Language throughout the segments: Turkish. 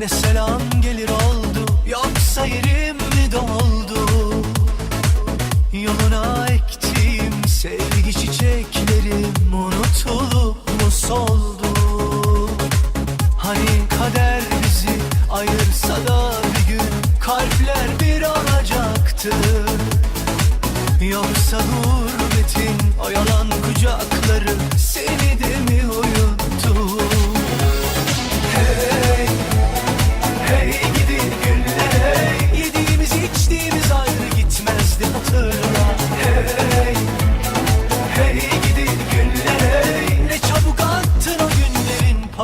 Ne selam gelir oldu Yoksa yerim mi doldu? Yoluna ektim sevgi çiçeklerim Unutulup mu soldu? Hani kader bizi ayırsa da bir gün Kalpler bir olacaktı Yoksa gurbetin oyalı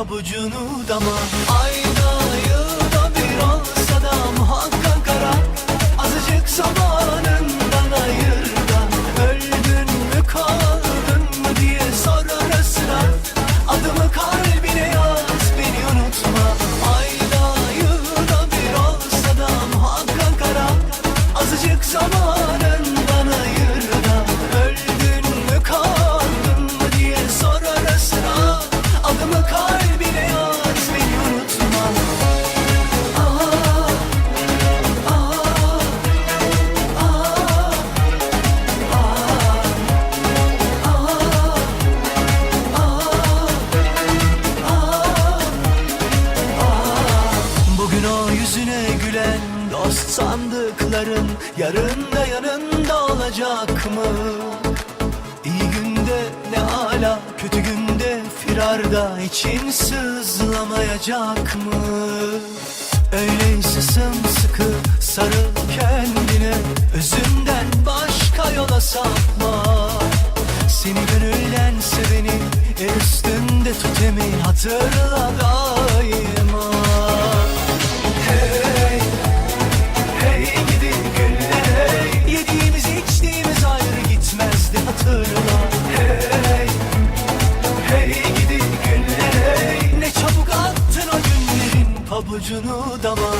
pabucunu dama. Ayda yılda bir olsa da muhakkak kara Azıcık zamanından ayır da Öldün mü kaldın mı diye sor ara sıra Adımı kalbine yaz beni unutma. Ayda yılda bir olsa da muhakkak kara Azıcık zamanından gülen dost sandıkların yarın da yanında olacak mı? İyi günde ne ala, kötü günde firarda için sızlamayacak mı? Öyleyse sımsıkı sarıl kendine, özünden başka yola sapma. Seni gönülden seveni, el üstünde tut emin hatırla da ucunu dala